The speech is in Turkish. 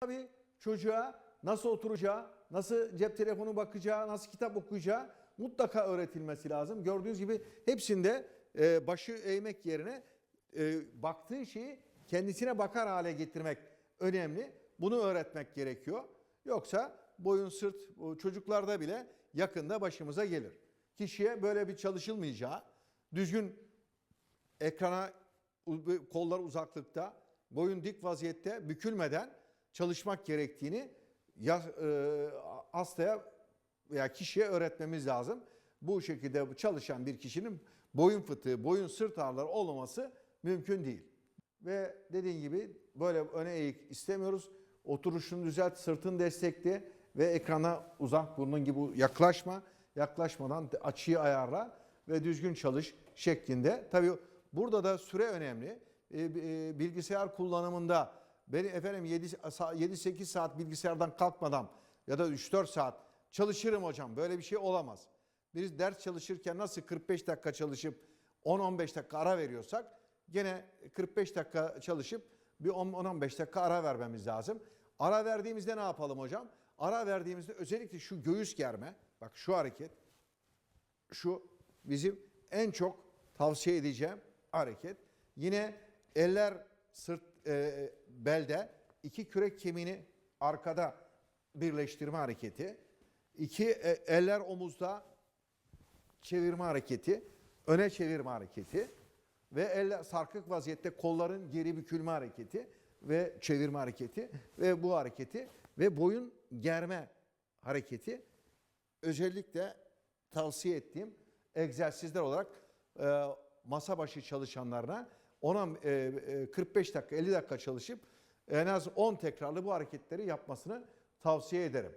Tabii çocuğa nasıl oturacağı, nasıl cep telefonu bakacağı, nasıl kitap okuyacağı mutlaka öğretilmesi lazım. Gördüğünüz gibi hepsinde e, başı eğmek yerine e, baktığı şeyi kendisine bakar hale getirmek önemli. Bunu öğretmek gerekiyor. Yoksa boyun sırt çocuklarda bile yakında başımıza gelir. Kişiye böyle bir çalışılmayacağı, düzgün ekrana kollar uzaklıkta, boyun dik vaziyette bükülmeden çalışmak gerektiğini ya, e, hastaya veya kişiye öğretmemiz lazım. Bu şekilde çalışan bir kişinin boyun fıtığı, boyun sırt ağrıları olmaması mümkün değil. Ve dediğin gibi böyle öne eğik istemiyoruz. Oturuşunu düzelt, sırtını destekle ve ekrana uzak burnun gibi yaklaşma. Yaklaşmadan açıyı ayarla ve düzgün çalış şeklinde. Tabii burada da süre önemli. E, e, bilgisayar kullanımında beni efendim 7-8 saat bilgisayardan kalkmadan ya da 3-4 saat çalışırım hocam. Böyle bir şey olamaz. Biz ders çalışırken nasıl 45 dakika çalışıp 10-15 dakika ara veriyorsak gene 45 dakika çalışıp bir 10-15 dakika ara vermemiz lazım. Ara verdiğimizde ne yapalım hocam? Ara verdiğimizde özellikle şu göğüs germe, bak şu hareket, şu bizim en çok tavsiye edeceğim hareket. Yine eller sırt e, belde iki kürek kemiğini arkada birleştirme hareketi. İki e, eller omuzda çevirme hareketi, öne çevirme hareketi ve eller sarkık vaziyette kolların geri bükülme hareketi ve çevirme hareketi ve bu hareketi ve boyun germe hareketi özellikle tavsiye ettiğim egzersizler olarak e, masa başı çalışanlarına ona e, e, 45 dakika 50 dakika çalışıp en az 10 tekrarlı bu hareketleri yapmasını tavsiye ederim.